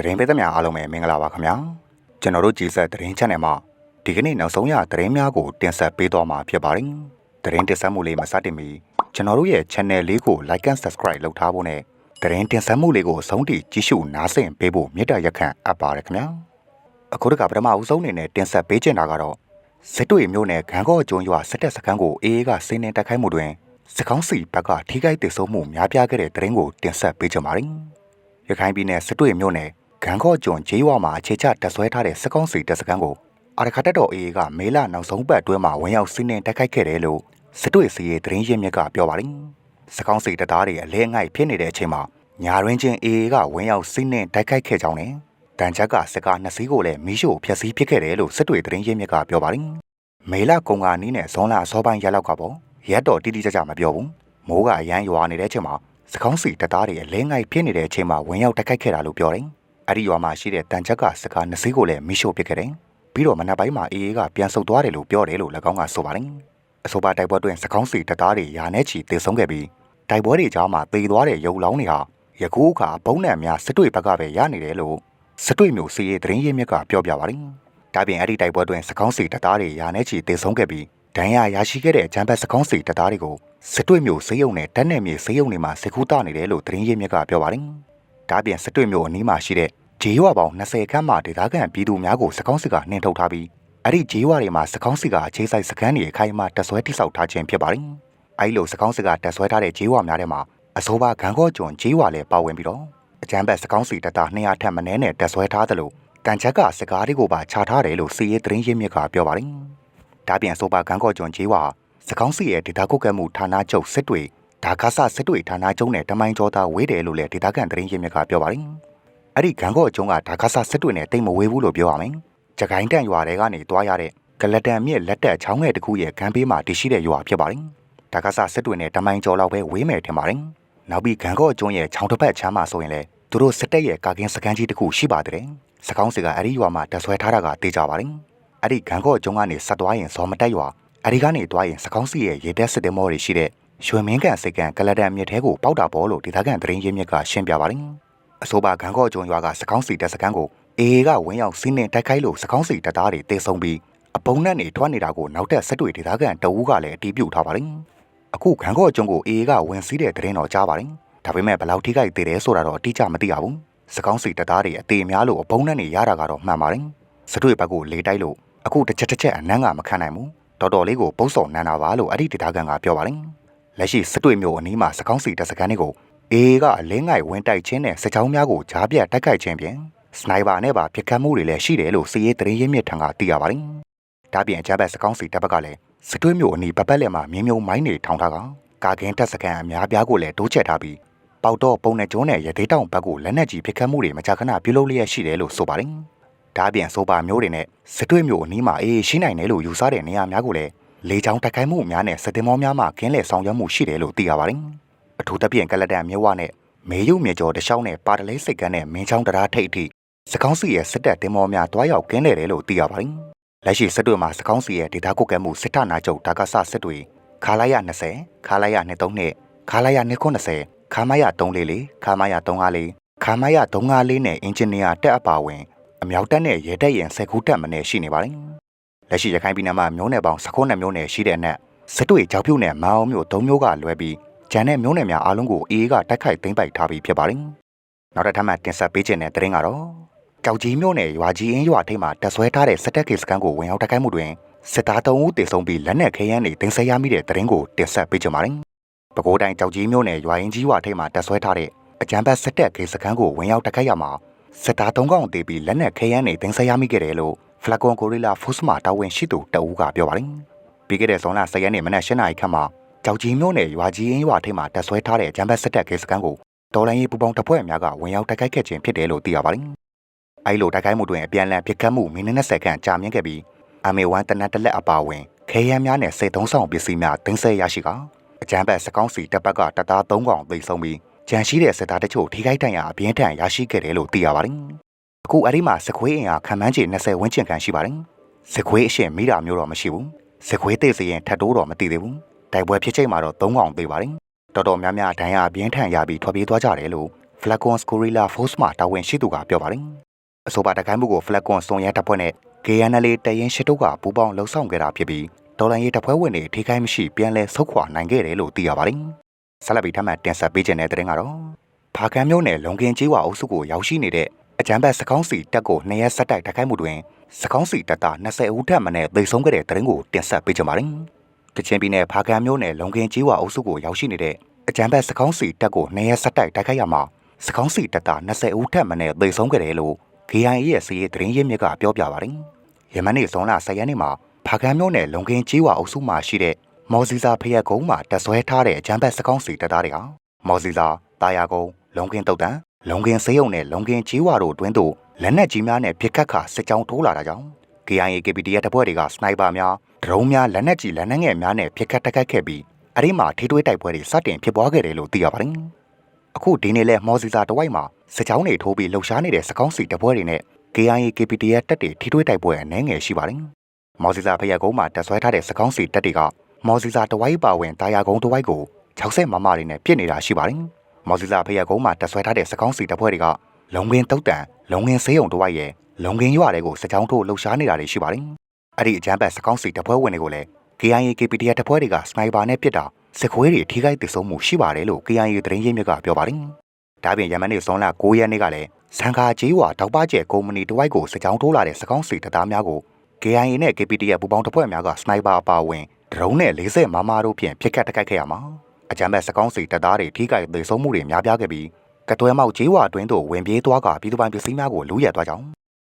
သတင်းပေးသမျှအားလုံးပဲမင်္ဂလာပါခင်ဗျာကျွန်တော်တို့ကြည်ဆက်သတင်း channel မှာဒီကနေ့နောက်ဆုံးရသတင်းများကိုတင်ဆက်ပေးသွားမှာဖြစ်ပါတယ်သတင်းတင်ဆက်မှုလေးမစတင်မီကျွန်တော်တို့ရဲ့ channel လေးကို like and subscribe လုပ်ထားဖို့နဲ့သတင်းတင်ဆက်မှုလေးကိုအဆုံးထိကြည့်ရှုနားဆင်ပေးဖို့မေတ္တာရက်ခံအပ်ပါတယ်ခင်ဗျာအခုတကပထမအဦးဆုံးအနေနဲ့တင်ဆက်ပေးချင်တာကတော့စစ်တွေမျိုးနဲ့ခန်းကော့ကျွန်းရွာစစ်တပ်စခန်းကိုအေးအေးကစီးနှင်းတိုက်ခိုက်မှုတွင်စကောင်းစီဘက်ကထိခိုက်ဒေဆုံးမှုများပြားခဲ့တဲ့သတင်းကိုတင်ဆက်ပေးချင်ပါတယ်ရခိုင်ပြည်နယ်စစ်တွေမျိုးနဲ့ ဂန်ကော့ကျွန်းဂျေးဝါမှာအခြေချတက်ဆွဲထားတဲ့စကောင်းစီတပ်စခန်းကိုအာရခတက်တော်အေးကမေလနောက်ဆုံးပတ်အတွင်းမှာဝင်ရောက်စီးနှင်းတိုက်ခိုက်ခဲ့တယ်လို့စစ်တွေစီရေးသတင်းရင်းမြစ်ကပြောပါတယ်စကောင်းစီတပ်သားတွေအလဲငိုက်ဖြစ်နေတဲ့အချိန်မှာညာရင်းချင်းအေးကဝင်ရောက်စီးနှင်းတိုက်ခိုက်ခဲ့ကြောင်းနဲ့တန်ချက်ကစကားနှစ်စီးကိုလည်းမီးရှို့ဖျက်ဆီးပစ်ခဲ့တယ်လို့စစ်တွေသတင်းရင်းမြစ်ကပြောပါတယ်မေလကုံကနီးနဲ့ဇွန်လအစောပိုင်းရက်လောက်ကပေါ့ရက်တော်တိတိကျကျမပြောဘူးမိုးကအရန်ရွာနေတဲ့အချိန်မှာစကောင်းစီတပ်သားတွေအလဲငိုက်ဖြစ်နေတဲ့အချိန်မှာဝင်ရောက်တိုက်ခိုက်ခဲ့တာလို့ပြောတယ် အဲ့ဒီရွာမှာရှိတဲ့တန်ချက်ကစကားနှစ်စီးကိုလည်းမီးရှို့ပစ်ခဲ့တယ်ပြီးတော့မနက်ပိုင်းမှာအေးအေးကပြန်ဆုတ်သွားတယ်လို့ပြောတယ်လို့၎င်းကဆိုပါတယ်အဆိုပါတိုက်ပွဲတွင်စကောင်းစီတပ်သားတွေယာနဲ့ချီတေဆုံးခဲ့ပြီးတိုက်ပွဲတွေကြားမှာတေသွားတဲ့ရုပ်လောင်းတွေဟာယခုအခါဘုံနံများစစ်တွေဘက်ကပဲရနေတယ်လို့စစ်တွေမျိုးစီရေးသတင်းရင်းမြစ်ကပြောပြပါတယ်ဒါပြင်အဲ့ဒီတိုက်ပွဲတွင်စကောင်းစီတပ်သားတွေယာနဲ့ချီတေဆုံးခဲ့ပြီးဒဏ်ရာရရှိခဲ့တဲ့အကြမ်းဖက်စကောင်းစီတပ်သားတွေကိုစစ်တွေမျိုးစေယုံနဲ့တက်နယ်မြေစေယုံတွေမှာစစ်ကူတာနေတယ်လို့သတင်းရင်းမြစ်ကပြောပါတယ် ဒါပြင်စစ်တွေမျိုးအနီးမှာရှိတဲ့ဂျေးရွာပေါင်း20ခန်းမှာဒေသခံပြည်သူများကိုစကောင်းစစ်ကနှင်ထုတ်ထားပြီးအဲ့ဒီဂျေးရွာတွေမှာစကောင်းစစ်ကအခြေစိုက်စခန်းတွေအခိုင်အမာတက်ဆွဲတိစောက်ထားခြင်းဖြစ်ပါတယ်။အဲ့လိုစကောင်းစစ်ကတက်ဆွဲထားတဲ့ဂျေးရွာများထဲမှာအဆိုပါဂန်ကော့ကျွန်းဂျေးရွာလည်းပါဝင်ပြီးတော့အကြမ်းဖက်စကောင်းစီတပ်သား200ထက်မနည်းနဲ့တက်ဆွဲထားသလိုတန်ချက်ကစကားတွေကိုပါခြာထားတယ်လို့စီရေးသတင်းရင်းမြစ်ကပြောပါတယ်။ဒါပြင်အဆိုပါဂန်ကော့ကျွန်းဂျေးရွာစကောင်းစီရဲ့ဒေသကုတ်ကဲမှုဌာနချုပ်စစ်တွေ ဒါကာဆစစ်တွေဌာနချုပ်နဲ့တမိုင်းကျော်သားဝေးတယ်လို့လည်းဒေသခံသတင်းရင်းမြစ်ကပြောပါတယ်။အဲ့ဒီဂန်ကော့ကျွန်းကဒါကာဆစစ်တွေနဲ့တိတ်မဝေးဘူးလို့ပြောရမယ်။ကြကိုင်းတန်ရွာတွေကနေတွားရတဲ့ကလတန်မြစ်လက်တက်ချောင်းငယ်တစ်ခုရဲ့ဂန်ဘေးမှာတည်ရှိတဲ့ရွာဖြစ်ပါတယ်။ဒါကာဆစစ်တွေနဲ့တမိုင်းကျော်လောက်ပဲဝေးမယ်ထင်ပါတယ်။နောက်ပြီးဂန်ကော့ကျွန်းရဲ့ချောင်းတစ်ဖက်ချမ်းမှာဆိုရင်လေသူတို့စစ်တပ်ရဲ့ကာကင်းစကန်ကြီးတစ်ခုရှိပါတယ်။စကောင်းစီကအဲ့ဒီရွာမှာတက်ဆွဲထားတာကတေးကြပါတယ်။အဲ့ဒီဂန်ကော့ကျွန်းကနေဆက်သွားရင်ဇော်မတက်ရွာအဲ့ဒီကနေတွားရင်စကောင်းစီရဲ့ရေတက်စစ်တဲမောတွေရှိတဲ့ ရွှေမင်းကန်စိတ်ကန်ကလဒန်မြစ်ထဲကိုပေါက်တာပေါ်လို့ဒေသခံသတင်းရင်းမြစ်ကရှင်းပြပါတယ်။အဆိုပါဂန်ကော့ကျွန်းရွာကစကောင်းစီတက်စကန်ကိုအေအေကဝင်ရောက်စီးနှင်တိုက်ခိုက်လို့စကောင်းစီတပ်သားတွေတေဆုံးပြီးအပုံနဲ့နေထွက်နေတာကိုနောက်ထပ်ဆက်တွေ့ဒေသခံတအူးကလည်းအတီးပြုတ်ထားပါတယ်။အခုဂန်ကော့ကျွန်းကိုအေအေကဝင်စီးတဲ့သတင်းတော့ကြားပါတယ်။ဒါပေမဲ့ဘယ်လောက်ထိခိုက်သေးတယ်ဆိုတာတော့အတိအကျမသိရဘူး။စကောင်းစီတပ်သားတွေအသေးများလို့အပုံနဲ့နေရတာကတော့မှန်ပါတယ်။စတွေ့ဘက်ကိုလေတိုက်လို့အခုတစ်ချက်တစ်ချက်အနမ်းကမခံနိုင်ဘူး။တော်တော်လေးကိုပုတ်စော်နန်းတာပါလို့အဲ့ဒီဒေသခံကပြောပါတယ်။ လက်ရှိစစ်တွေမျိုးအနီးမှာစကောင်းစီတပ်စခန်းတွေကိုအေးကအလင်းငိုင်ဝင်းတိုက်ခြင်းနဲ့စစ်ကြောင်းများကိုကြားပြတ်တိုက်ခိုက်ခြင်းဖြင့်စနိုက်ပါနဲ့ပါပစ်ခတ်မှုတွေလည်းရှိတယ်လို့စီရေးသတင်းရင်းမြစ်ထံကသိရပါတယ်။ဒါပြင်အကြမ်းဖက်စကောင်းစီတပ်ဘက်ကလည်းစစ်တွေမျိုးအနီးပပတ်လက်မှာမြင်းမြုံမိုင်းတွေထောင်ထားကကာကင်းတပ်စခန်းအများပြားကိုလည်းတိုးချဲ့ထားပြီးပေါတော့ပုံနဲ့ကျုံးနဲ့ရသေးတောင်ဘက်ကိုလက်နက်ကြီးပစ်ခတ်မှုတွေမကြာခဏပြုလုပ်လျက်ရှိတယ်လို့ဆိုပါတယ်။ဒါပြင်ဆိုပါမျိုးတွေနဲ့စစ်တွေမျိုးအနီးမှာအေးရှိနိုင်တယ်လို့ယူဆတဲ့နေရာများကိုလည်း လေချောင်းတိုက်ခိုက်မှုများနဲ့စစ်တင်မောများမှကင်းလည်ဆောင်ရွက်မှုရှိတယ်လို့သိရပါတယ်။အထူးသဖြင့်ကလတန်မြဝနဲ့မေယုမြေကျော်တလျှောက်နဲ့ပါတလေးစိတ်ကန်းနဲ့မင်းချောင်းတရားထိပ်အထိစကောင်းစီရဲ့စစ်တပ်တင်မောများတွားရောက်ကင်းလည်တယ်လို့သိရပါတယ်။လက်ရှိစစ်တွေမှာစကောင်းစီရဲ့ဒေတာကုတ်ကဲမှုစစ်ထနာချုပ်ဒါကဆစစ်တွေခါလာရ20ခါလာရ23ခါလာရ290ခါမရ344ခါမရ354ခါမရ354နဲ့အင်ဂျင်နီယာတက်အပါဝင်အမြောက်တက်နဲ့ရဲတက်ရင်စက်ကူးတက်မနဲ့ရှိနေပါတယ်။ လက်ရှိရခိုင်ပြည်နယ်မှာမျိုးနယ်ပေါင်း19နယ်မျိုးနယ်ရှိတဲ့အနက်စစ်တွေကြောက်ပြုတ်နဲ့မအောင်မျိုး၃မျိုးကလွဲပြီးဂျန်တဲ့မျိုးနယ်များအားလုံးကိုအေးကတိုက်ခိုက်သိမ်းပိုက်ထားပြီးဖြစ်ပါတယ်။နောက်တစ်ထပ်မှတင်ဆက်ပေးခြင်းတဲ့သတင်းကတော့ကြောက်ကြီးမျိုးနယ်ရွာကြီးအင်းရွာထိပ်မှာတက်ဆွဲထားတဲ့စစ်တပ်ကေစကန်ကိုဝင်ရောက်တိုက်ခိုက်မှုတွင်စစ်သား3ဦးတေဆုံးပြီးလက်နက်ခဲယမ်းတွေတင်ဆက်ရမိတဲ့သတင်းကိုတင်ဆက်ပေးကြပါမယ်။ပဲခူးတိုင်းကြောက်ကြီးမျိုးနယ်ရွာရင်ကြီးရွာထိပ်မှာတက်ဆွဲထားတဲ့အကြမ်းဖက်စစ်တပ်ကေစကန်ကိုဝင်ရောက်တိုက်ခိုက်ရမှာစစ်သား3ကောင်တေပြီးလက်နက်ခဲယမ်းတွေတင်ဆက်ရမိခဲ့တယ်လို့ ဖလကွန်ကိုရီလာဖိုးစမာတာဝန်ရှိသူတအူးကပြောပါတယ်။ပြီးခဲ့တဲ့ဇွန်လ10ရက်နေ့မနက်၈နာရီခန့်မှာကြောက်ကြီးမျိုးနယ်ရွာကြီးအင်းရွာထိပ်မှာတက်ဆွဲထားတဲ့ဂျမ်ဘတ်စစ်တပ်ကေစကန်ကိုတော်လိုင်းရေးပူပေါင်းတပ်ဖွဲ့များကဝင်ရောက်တိုက်ခိုက်ခဲ့ခြင်းဖြစ်တယ်လို့သိရပါတယ်။အဲဒီလိုတိုက်ခိုက်မှုတွင်အပြန်အလှန်ပစ်ခတ်မှုမိနစ်20ခန့်ကြာမြင့်ခဲ့ပြီးအမေဝမ်တနတ်တလက်အပါဝင်ခဲယမ်းများနဲ့စေသုံးဆောင်ပစ္စည်းများတင်ဆက်ရရှိကအကြမ်းဖက်စကောင်းစီတပ်ဘက်ကတပ်သား3កောင်သိဆုံးပြီးကြံရှိတဲ့စစ်သားတချို့ထိခိုက်ဒဏ်ရာအပြင်းထန်ရရှိခဲ့တယ်လို့သိရပါတယ်။ အခုအဲ့ဒီမှာစခွေးအင်အားခံမှန်းချေ20ဝန်းကျင်ခန့်ရှိပါတယ်။စခွေးအရှင်မိတာမျိုးတော့မရှိဘူး။စခွေးသိစရင်ထပ်တိုးတော့မသိသေးဘူး။တိုက်ပွဲဖြစ်ချိန်မှာတော့3កောင်သေးပါတယ်။တော်တော်များများဒဏ်ရာပြင်းထန်ရပြီးထွက်ပြေးသွားကြတယ်လို့ Flacon Scorilla Force မှတာဝန်ရှိသူကပြောပါတယ်။အဆိုပါတကိုင်းမှုကို Flacon စုံရဲတပ်ဖွဲ့နဲ့ KNL တရင်ရှိတို့ကပူးပေါင်းလှုပ်ဆောင်ခဲ့တာဖြစ်ပြီးဒေါ်လာရေးတပ်ဖွဲ့ဝင်တွေထိခိုက်မရှိပြန်လည်ဆုတ်ခွာနိုင်ခဲ့တယ်လို့သိရပါတယ်။ဆက်လက်ပြီးထပ်မံတင်ဆက်ပေးခြင်းတဲ့တဲ့ရင်ကတော့ဖာကန်းမျိုးနယ်လုံကင်ကြီးဝါအုပ်စုကိုရောက်ရှိနေတဲ့ အကြမ်းဖက်စကောင်းစီတပ်ကိုနှစ်ရက်ဆက်တိုက်တိုက်ခိုက်မှုတွင်စကောင်းစီတပ်သား20ဦးထက်မနည်းသေဆုံးခဲ့တဲ့တဲ့ရင်ကိုတင်ဆက်ပေးကြပါမယ်။ကချင်ပြည်နယ်ဖာကန်းမျိုးနယ်လုံကင်ကြီးဝါအုပ်စုကိုရောက်ရှိနေတဲ့အကြမ်းဖက်စကောင်းစီတပ်ကိုနှစ်ရက်ဆက်တိုက်တိုက်ခိုက်ရမှာစကောင်းစီတပ်သား20ဦးထက်မနည်းသေဆုံးခဲ့တယ်လို့ KIA ရဲ့စီးရီးသတင်းရင်းမြစ်ကပြောပြပါတယ်။ယမန်နေ့ဇွန်လ10ရက်နေ့မှာဖာကန်းမျိုးနယ်လုံကင်ကြီးဝါအုပ်စုမှာရှိတဲ့မော်စီစာဖရက်ကုန်းမှာတက်ဆွဲထားတဲ့အကြမ်းဖက်စကောင်းစီတပ်သားတွေဟာမော်စီစာတာယာကုန်းလုံကင်တုတ်တန် လုံကင်စေးရုံနဲ့လုံကင်ကြီးဝါတို့တွင်းသို့လက်နက်ကြီးများနဲ့ပစ်ခတ်ခါစစ်ကြောင်းထိုးလာတာကြောင့် KIA KPD ရဲ့တပ်ဖွဲ့တွေကစနိုက်ပါများဒရုန်းများလက်နက်ကြီးလက်နက်ငယ်များနဲ့ပစ်ခတ်တိုက်ခိုက်ခဲ့ပြီးအဲ့ဒီမှာထိတွေးတိုက်ပွဲတွေစတင်ဖြစ်ပွားခဲ့တယ်လို့သိရပါတယ်။အခုဒီနေ့လဲမော်စီစာတဝိုက်မှာစစ်ကြောင်းတွေထိုးပြီးလှုပ်ရှားနေတဲ့စကောင်းစီတပ်ဖွဲ့တွေနဲ့ KIA KPD ရဲ့တပ်တွေထိတွေးတိုက်ပွဲအနှဲငယ်ရှိပါတယ်။မော်စီစာဖရက်ကုန်းမှာတက်ဆွဲထားတဲ့စကောင်းစီတပ်တွေကမော်စီစာတဝိုက်ပါဝင်တာယာကုန်းတဝိုက်ကို60မမတွေနဲ့ပြစ်နေတာရှိပါတယ်။ မော်စီစာဖရက်ကုန်းမှာတက်ဆွဲထားတဲ့စကောင်းစီတပ်ဖွဲ့တွေကလုံငင်းတုတ်တန်လုံငင်းဆေးရုံတဝိုက်ရဲ့လုံငင်းရွာတွေကိုစကြောင်းထိုးလှုပ်ရှားနေတာတွေရှိပါတယ်။အဲ့ဒီအကြမ်းဖက်စကောင်းစီတပ်ဖွဲ့ဝင်တွေကိုလည်း KIA KPD တပ်ဖွဲ့တွေကစနိုက်ပါနဲ့ပစ်တာစစ်ခွေးတွေထိခိုက်ဒေဆုံးမှုရှိပါတယ်လို့ KIA သတင်းရင်းမြစ်ကပြောပါတယ်။ဒါပြင်ယမန်နေ့ဇွန်လ9ရက်နေ့ကလည်းစံခါကြီးဝါတောက်ပကျဲကုမ္ပဏီတဝိုက်ကိုစကြောင်းထိုးလာတဲ့စကောင်းစီတပ်သားများကို KIA နဲ့ KPD ရဲ့ပူးပေါင်းတပ်ဖွဲ့များကစနိုက်ပါအပါအဝင်ဒရုန်းနဲ့40မမတို့ဖြင့်ပစ်ခတ်တိုက်ခိုက်ခဲ့ရမှာ အကြမ်းဖက်စကောင်းစီတပ်သားတွေထိခိုက်ဒေဆုံးမှုတွေများပြားခဲ့ပြီးကတွဲမောက်ကြီးဝါတွင်းသို့ဝင်ပြေးသွားကပြည်သူပိုင်ပစ္စည်းများကိုလူရဲသွားကြောင်း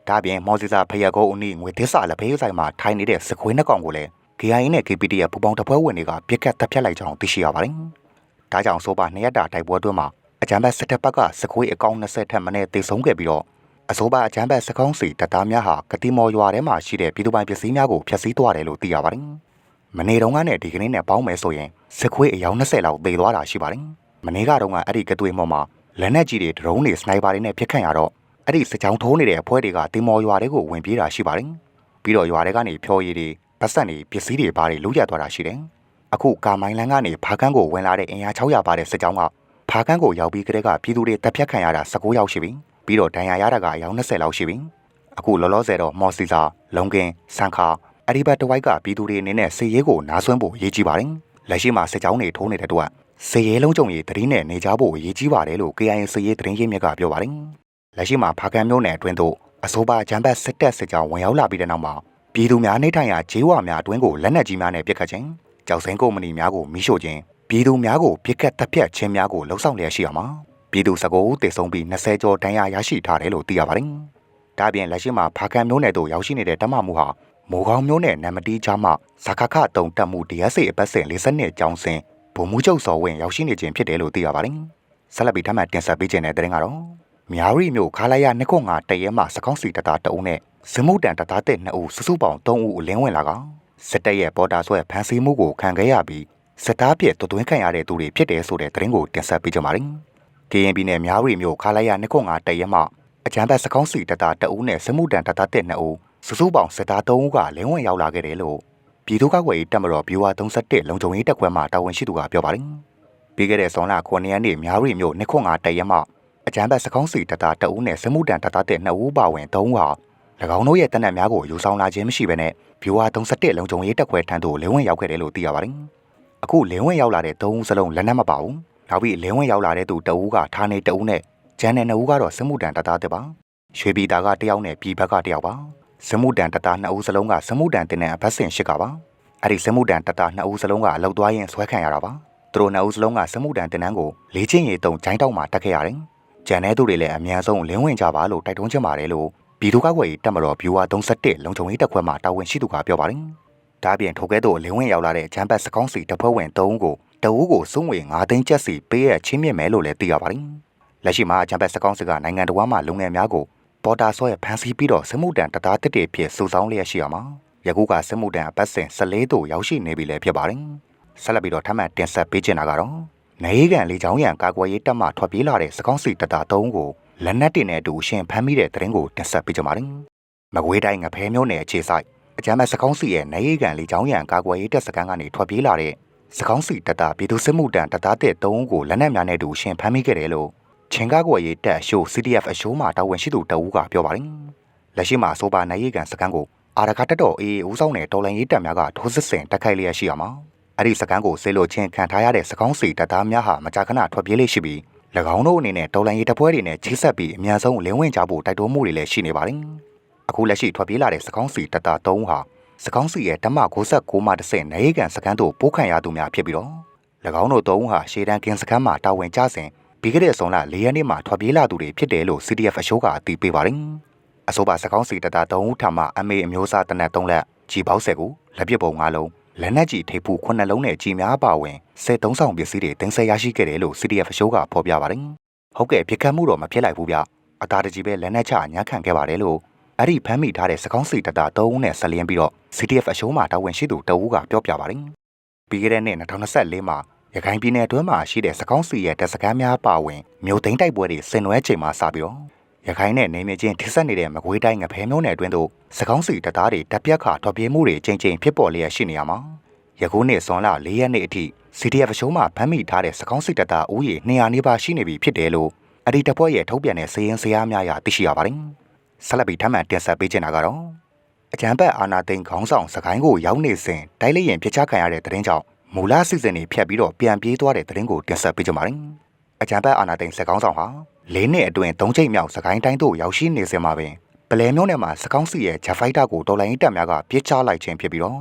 ဒါပြင်မော်စီစာဖယကုန်းအနီးငွေသစ္စာလက်ဖေးဆိုင်မှာထိုင်နေတဲ့စခွေးနှကောင်ကိုလည်း KIA နဲ့ KPD ရဲ့ပူပေါင်းတပ်ဖွဲ့ဝင်တွေကပြစ်ခတ်တပ်ဖြတ်လိုက်ကြောင်းသိရှိရပါတယ်။ဒါကြောင့်ဆိုပါနှစ်ရက်တာတိုက်ပွဲတွင်းမှာအကြမ်းဖက်စစ်တပ်ဘက်ကစခွေးအကောင့်20ထက်မနည်းတေဆုံးခဲ့ပြီးတော့အဆိုပါအကြမ်းဖက်စကောင်းစီတပ်သားများဟာကတိမော်ရွာထဲမှာရှိတဲ့ပြည်သူပိုင်ပစ္စည်းများကိုဖျက်ဆီးသွားတယ်လို့သိရပါတယ်။ မနေ့တုန်းကနဲ့ဒီကနေ့နဲ့ပေါင်းမယ်ဆိုရင်စခွေးအယောက်20လောက်သေသွားတာရှိပါတယ်။မနေ့ကတော့ကအဲ့ဒီကသွေးမော်မှာလက်နက်ကြီးတွေဒရုန်းတွေစနိုက်ပါတွေနဲ့ဖျက်ခန့်ရတော့အဲ့ဒီစကြောင်းထိုးနေတဲ့အဖွဲ့တွေကတင်မော်ရွာတွေကိုဝင်ပြေးတာရှိပါတယ်။ပြီးတော့ရွာတွေကနေဖြော်ရည်တွေပတ်စံတွေပစ္စည်းတွေဘာတွေလုံးရသွားတာရှိတယ်။အခုကာမိုင်းလန်းကနေဖားကန်းကိုဝင်လာတဲ့အင်အား600ပါတဲ့စကြောင်းကဖားကန်းကိုရောက်ပြီးကတည်းကပြည်သူတွေတပ်ဖြတ်ခံရတာ19ယောက်ရှိပြီ။ပြီးတော့ဒဏ်ရာရတာကအယောက်20လောက်ရှိပြီ။အခုလောလောဆယ်တော့မော်စီစာလုံကင်စန်ခါ အဲ့ဒီဘက်တဝိုက်ကပြည်သူတွေအနေနဲ့စေရေးကိုနားဆွင့်ဖို့ရေးကြည့်ပါတယ်။လက်ရှိမှာစစ်ကြောင်းတွေထိုးနေတဲ့တော့စေရေးလုံးကြုံရေးတရင်နဲ့နေကြဖို့ရေးကြည့်ပါတယ်လို့ KIN စေရေးတရင်ရင်းမြစ်ကပြောပါတယ်။လက်ရှိမှာဖားကန်းမျိုးနယ်အတွင်းသို့အဆိုပါဂျမ်ဘတ်စစ်တပ်စစ်ကြောင်းဝင်ရောက်လာပြီးတဲ့နောက်မှာပြည်သူများနေထိုင်ရာဂျေးဝါများအတွင်းကိုလက်နက်ကြီးများနဲ့ပစ်ခတ်ခြင်းကြောက်စင်းကုမ္ပဏီများကိုမိရှို့ခြင်းပြည်သူများကိုပစ်ခတ်တပ်ဖြတ်ခြင်းများကိုလှုံ့ဆော်လျက်ရှိရမှာပြည်သူစကောတည်ဆုံပြီး20ကျော်တန်းရရရှိထားတယ်လို့သိရပါတယ်။ဒါပြင်လက်ရှိမှာဖာကန်မျိုးနယ်တို့ရောက်ရှိနေတဲ့တမမှုဟာ မိုးကောင်းမျိုးနယ်နံမတီးချာမှဇခခတုံတက်မှု DSA အပတ်စဉ်40နှစ်ကျောင်းစင်ဗိုလ်မှူးချုပ်စော်ဝင်းရောက်ရှိနေခြင်းဖြစ်တယ်လို့သိရပါတယ်။ဆက်လက်ပြီးထပ်မံတင်ဆက်ပေးခြင်းတဲ့တဲ့ရင်ကတော့မြာရီမျိုးခါလာရနှစ်ခွန်ငါတရဲမှစကောင်းစီတတာတအုံးနဲ့ဇမုတန်တသားတဲ့2ဦးစုစုပေါင်း3ဦးအလင်းဝင်လာကစစ်တပ်ရဲ့ပေါ်တာဆွဲဖမ်းဆီးမှုကိုခံခဲ့ရပြီးစစ်သားပြည့်တွသွင်းခံရတဲ့သူတွေဖြစ်တယ်ဆိုတဲ့သတင်းကိုတင်ဆက်ပေးကြပါမယ်။ KNB နဲ့မြားရီမျိုးခါလိုက်ရနှစ်ခွန်ငါတရဲမှအကြမ်းဖက်စကောင်းစီတသား2ဦးနဲ့ဇမုတန်တသားတဲ့2ဦး စုစုပေါင်းစစ်သား3ဦးကလင်းဝင်ရောက်လာခဲ့တယ်လို့ပြည်သူ့ကာကွယ်ရေးတပ်မတော်ဘီဝါ31လုံခြုံရေးတပ်ခွဲမှတာဝန်ရှိသူကပြောပါတယ်။ပြီးခဲ့တဲ့ဇွန်လ9ရက်နေ့မြားရီမျိုးနှစ်ခွန်ငါတရဲမှအကြမ်းဖက်စကောင်းစီတသား2ဦးနဲ့ဇမုတန်တသားတဲ့2ဦးပါဝင်3ဦးဟာ၎င်းတို့ရဲ့တနက်များကိုယူဆောင်လာခြင်းမရှိဘဲနဲ့ဗျူဟာ31လုံခြုံရေးတပ်ခွဲထံသို့လင်းဝင်ရောက်ခဲ့တယ်လို့သိရပါတယ်။အခုလင်းဝင်ရောက်လာတဲ့၃ဦးစလုံးလက်နက်မပါဘူး။နောက်ပြီးလင်းဝင်ရောက်လာတဲ့သူတအူးကဌာနေတအူးနဲ့ဂျန်နယ်နှစ်ဦးကတော့စမှုတန်တသားတဲ့ပါ။ရွှေပြည်သားကတယောက်နဲ့ပြည်ဘက်ကတယောက်ပါ။ စမှုတန်တသားနှစ်ဦးစလုံးကစမှုတန်တင်တဲ့အဘတ်စင်ရှိကပါ။အဲ့ဒီစမှုတန်တသားနှစ်ဦးစလုံးကအလောက်သွားရင်ဆွဲခံရတာပါ။သူတို့နှစ်ဦးစလုံးကစမှုတန်တင်နန်းကိုလေးချင်းရီတုံဂျိုင်းတောက်မှာတက်ခဲ့ရတယ်။ဂျန်တဲ့သူတွေလည်းအများဆုံးလင်းဝင်ကြပါလို့တိုက်တွန်းချင်ပါတယ်လို့ပြည်သူ့ကာကွယ်ရေးတပ်မတော်ဗျူဟာ31လုံခြုံရေးတပ်ခွဲမှတာဝန်ရှိသူကပြောပါတယ်။ဒါပြင်ထိုကဲ့သို့လင်းဝင်ရောက်လာတဲ့ဂျမ်ဘတ်စကောင်းစီတပ်ဖွဲ့ဝင်3ဦးကိုတအူးကိုစုံငွေ9သိန်းကျပ်စီပေးရချင်းမြင့်မယ်လို့လည်းသိရပါတယ်။လက်ရှိမှာဂျမ်ဘတ်စကောင်းစီကနိုင်ငံတော်မှာလုံငယ်များကို ပေါ်တာဆွဲဖမ်းဆီးပြီးတော့စမှုတန်တသားတစ်တည်းဖြစ်စုဆောင်းလျက်ရှိရမှာယခုကစမှုတန်အပတ်စဉ်14တို့ရောက်ရှိနေပြီလည်းဖြစ်ပါတယ်။ဆက်လက်ပြီးတော့ထပ်မံတင်ဆက်ပေးချင်တာကတော့နေကန်လေချောင်းရံကာကွယ်ရေးတပ်မှထွက်ပြေးလာတဲ့စကောင်းစီတပ်သား3ဦးကိုလက်နက်တင်နဲ့အတူရှင်ဖမ်းမိတဲ့တရင်ကိုတင်ဆက်ပေးကြပါမယ်။မကွေးတိုင်းငဖဲမျိုးနယ်အခြေဆိုင်အကြမ်းမဲ့စကောင်းစီရဲ့နေရီကန်လေချောင်းရံကာကွယ်ရေးတပ်စခန်းကနေထွက်ပြေးလာတဲ့စကောင်းစီတပ်သားပြည်သူစစ်မှုတန်းတပ်သားတဲ့၃ဦးကိုလက်နက်များနဲ့အတူရှင်ဖမ်းမိခဲ့တယ်လို့ ချင်းကားကွယ်ရေးတပ်အရှိုး CDF အရှိုးမှတာဝန်ရှိသူတအူးကပြောပါတယ်လက်ရှိမှာအဆိုပါနိုင်ရေးကန်စကန်ကိုအာရခတက်တော်အေးဦးဆောင်တဲ့တော်လိုင်းရေးတပ်များကထိုးစစ်ဆင်တိုက်ခိုက်လျက်ရှိရမှာအဲ့ဒီစကန်ကိုဆေးလို့ချင်းခံထားရတဲ့စကောင်းစီတပ်သားများဟာမကြာခဏထွက်ပြေးလေးရှိပြီး၎င်းတို့အနေနဲ့တော်လိုင်းရေးတပ်ဖွဲ့တွေနဲ့ချိတ်ဆက်ပြီးအများဆုံးလင်းဝင်ကြဖို့တိုက်တွန်းမှုတွေလည်းရှိနေပါတယ်အခုလက်ရှိထွက်ပြေးလာတဲ့စကောင်းစီတပ်သား၃ဦးဟာစကောင်းစီရဲ့ဓမ္မ69မှတစ်ဆင့်နိုင်ရေးကန်စကန်တို့ပိုးခံရသူများဖြစ်ပြီးတော့၎င်းတို့၃ဦးဟာရှေးတန်းကင်းစကန်မှာတာဝန်ကျစဉ် ပြီးခဲ့တဲ့ဇွန်လ၄ရက်နေ့မှာထွက်ပြေးလာသူတွေဖြစ်တယ်လို့ CDF အရှိုးကအသိပေးပါတယ်။အဆိုပါစကောင်းစီတတာ၃ဦးထံမှအမေအမျိုးသားတနက်၃လက်ကြီးပေါက်ဆက်ကိုလက်ပစ်ပုံ၅လုံးလက်နက်ကြီးထိပ်ဖူး9လုံးနဲ့ကြီးများပါဝင်စစ်သုံးဆောင်ပစ္စည်းတွေတင်ဆက်ရရှိခဲ့တယ်လို့ CDF အရှိုးကဖော်ပြပါတယ်။ဟုတ်ကဲ့ပြစ်ခတ်မှုတော့မဖြစ်လိုက်ဘူးဗျ။အသာတကြီးပဲလက်နက်ချညာခံခဲ့ပါတယ်လို့အဲ့ဒီဖမ်းမိထားတဲ့စကောင်းစီတတာ၃ဦးနဲ့ဆက်လျင်းပြီးတော့ CDF အရှိုးမှတာဝန်ရှိသူတအူးကပြောပြပါတယ်။ပြီးခဲ့တဲ့နှစ်2024မှာ ရခိုင်ပြည်နယ်အတွင်းမှာရှိတဲ့စကောင်းစီရဲ့တပ်စခန်းများပါဝင်မြို့သိမ်းတိုက်ပွဲတွေဆင်နွှဲချိန်မှာစပြီးတော့ရခိုင်နဲ့နေမြေချင်းထိစပ်နေတဲ့မကွေးတိုင်းငဖဲမျိုးနယ်အတွင်းသို့စကောင်းစီတပ်သားတွေတပ်ပြတ်ခါထွက်ပြေးမှုတွေချိန်ချိန်ဖြစ်ပေါ်လျက်ရှိနေရမှာယခုနှစ်ဇွန်လ၄ရက်နေ့အထိ CDF အရှုံးမှဖမ်းမိထားတဲ့စကောင်းစီတပ်သားဦးရေ200နီးပါးရှိနေပြီဖြစ်တယ်လို့အဒီတပ်ဖွဲ့ရဲ့ထုတ်ပြန်တဲ့စည်ရင်စရာများရသိရှိရပါတယ်ဆက်လက်ပြီးထပ်မံတင်ဆက်ပေးချင်တာကတော့အကြံဘက်အာနာသိန်းခေါင်းဆောင်စကိုင်းကိုရောက်နေစဉ်တိုက်လိုက်ရင်ပြစ်ချခံရတဲ့တဲ့ရင်ကြောင့် မူလစီစဉ်တွေဖြတ်ပြီးတော့ပြန်ပြေးသွားတဲ့သတင်းကိုတင်ဆက်ပေးကြပါမယ်။အကြံဖက်အာနာသိန်းစကောင်းဆောင်ဟာလေးနှစ်အတွင်းသုံးချိန်မြောက်စကိုင်းတိုင်းသို့ရောက်ရှိနေစမှာပင်ပလဲမျိုးနယ်မှာစကောင်းစီရဲ့ဂျက်ဖိုက်တာကိုတော်လိုင်းတပ်များကပြစ်ချလိုက်ခြင်းဖြစ်ပြီးတော့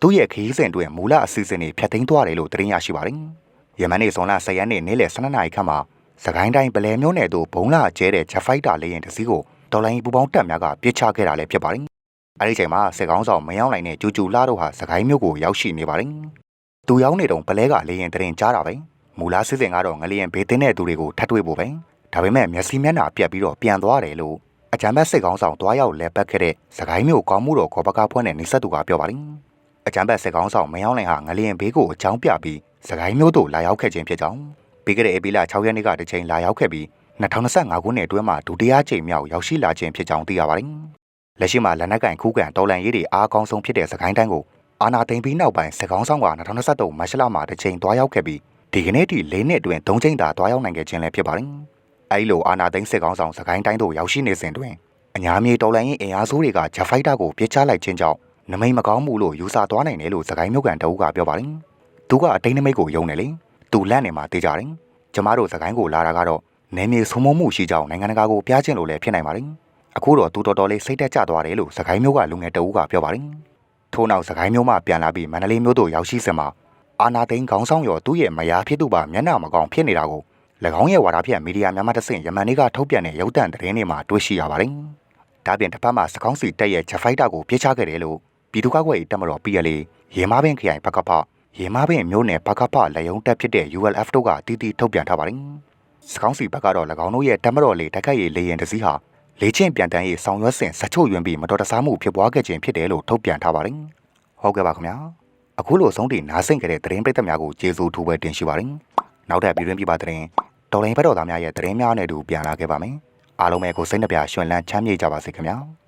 သူ့ရဲ့ခရီးစဉ်တွင်မူလအစီအစဉ်တွေဖျက်သိမ်းသွားတယ်လို့သတင်းရရှိပါတယ်။ယမန်နေ့ဇွန်လ10ရက်နေ့နေ့လယ်12နာရီခန့်မှာစကိုင်းတိုင်းပလဲမျိုးနယ်သို့ဘုံလာကျဲတဲ့ဂျက်ဖိုက်တာလေယာဉ်တစ်စီးကိုတော်လိုင်းပူပေါင်းတပ်များကပြစ်ချခဲ့တာလည်းဖြစ်ပါတယ်။အဲဒီချိန်မှာစစ်ကောင်းဆောင်မယောင်းနိုင်တဲ့ကျူကျူလာတို့ဟာစကိုင်းမြို့ကိုရောက်ရှိနေပါတယ်။ သူရောက်နေတုံပလဲကလေရင်တရင်ကြားတာပဲမူလားစစ်စင်ကတော့ငလျင်ဘေးတင်းတဲ့သူတွေကိုထပ်တွေ့ဖို့ပဲဒါပေမဲ့မျက်စိမျက်နှာပြက်ပြီးတော့ပြန်သွားတယ်လို့အကြံဘက်စစ်ကောင်းဆောင်တွားရောက်လဲပတ်ခဲ့တဲ့စကိုင်းမျိုးကောင်းမှုတော်ခေါ်ပကားဖွင့်တဲ့နေဆက်သူကပြောပါလိမ့်အကြံဘက်စစ်ကောင်းဆောင်မရောက်နိုင်ဟာငလျင်ဘေးကိုအကြောင်းပြပြီးစကိုင်းမျိုးတို့လာရောက်ခဲ့ခြင်းဖြစ်ကြောင်းပြီးခဲ့တဲ့ဧပြီလ6ရက်နေ့ကတစ်ချိန်လာရောက်ခဲ့ပြီး2025ခုနှစ်အတွင်းမှာဒုတိယကြိမ်မြောက်ရောက်ရှိလာခြင်းဖြစ်ကြောင်းသိရပါတယ်လက်ရှိမှာလက်နက်ကင်ခုခံတော်လန်ရေးတွေအားကောင်းဆုံးဖြစ်တဲ့စကိုင်းတိုင်းကို အာနာသိမ့်ပြီးနောက်ပိုင်းစကောင်းဆောင်က2023မတ်လမှာတစ်ချိန်သွားရောက်ခဲ့ပြီးဒီကနေ့ထိ၄နှစ်အတွင်း၃ချိန်သာသွားရောက်နိုင်ခဲ့ခြင်းလည်းဖြစ်ပါတယ်။အဲဒီလိုအာနာသိမ့်စစ်ကောင်းဆောင်စကိုင်းတိုင်းသို့ရောက်ရှိနေစဉ်တွင်အညာမြေတော်လိုင်းရင်အင်အားစုတွေကဂျက်ဖိုက်တာကိုပြစ်ချလိုက်ခြင်းကြောင့်နမိတ်မကောင်းမှုလို့ယူဆသွားနိုင်တယ်လို့စကိုင်းမြို့ကန်တအုပ်ကပြောပါတယ်။သူကအတိတ်နမိတ်ကိုယုံတယ်လေ။သူလန့်နေမှာသိကြတယ်။ကျမတို့စကိုင်းကိုလာတာကတော့နေမြေဆုံးမမှုရှိကြောင်းနိုင်ငံတကာကိုပြချင်လို့လည်းဖြစ်နိုင်ပါတယ်။အခုတော့သူတော်တော်လေးစိတ်တက်ကြသွားတယ်လို့စကိုင်းမြို့ကလူငယ်တအုပ်ကပြောပါတယ်။ ထို့နောက်စကိုင်းမျိုးမှပြန်လာပြီးမန္တလေးမျိုးတို့ရောက်ရှိစမှာအာနာသိန်းခေါင်းဆောင်ရောသူ့ရဲ့မယားဖြစ်သူပါမျက်နှာမကောင်းဖြစ်နေတာကို၎င်းရဲ့ဝါဒဖြန့်မီဒီယာများမှတဆင့်ယမန်နေ့ကထုတ်ပြန်တဲ့ရုပ်သံသတင်းတွေမှာတွေ့ရှိရပါတယ်။ဒါပြင်တစ်ဖက်မှာစကောင်းစီတက်ရဲ့ဂျက်ဖိုက်တာကိုပြစ်ချခဲ့တယ်လို့ပြည်သူ့ကာကွယ်ရေးတပ်မတော် PLA ရေမားပင်ခရိုင်ဘကဖရေမားပင်မျိုးနယ်ဘကဖလက်ယုံတက်ဖြစ်တဲ့ ULF တို့ကတီးတီးထုတ်ပြန်ထားပါတယ်။စကောင်းစီဘက်ကတော့၎င်းတို့ရဲ့တပ်မတော်လေတိုက်ခိုက်ရေးလေရင်တစည်းဟာ လေချင်းပြန်တန်းရေးဆောင်ရွက်စဉ်စချို့ယွင်ပြီးမတော်တဆမှုဖြစ်ပွားခဲ့ခြင်းဖြစ်တယ်လို့ထုတ်ပြန်ထားပါတယ်။ဟုတ်ကဲ့ပါခင်ဗျာ။အခုလိုဆုံးတီနားဆင်ကြတဲ့သတင်းပရိသတ်များကိုကျေးဇူးထူးပဲတင်ရှိပါတယ်။နောက်ထပ်ပြည်တွင်းပြည်ပသတင်းတော်လိုင်းဘက်တော်သားများရဲ့သတင်းများနဲ့အတူပြန်လာခဲ့ပါမယ်။အားလုံးပဲကိုစိတ်နှပြရွှင်လန်းချမ်းမြေ့ကြပါစေခင်ဗျာ။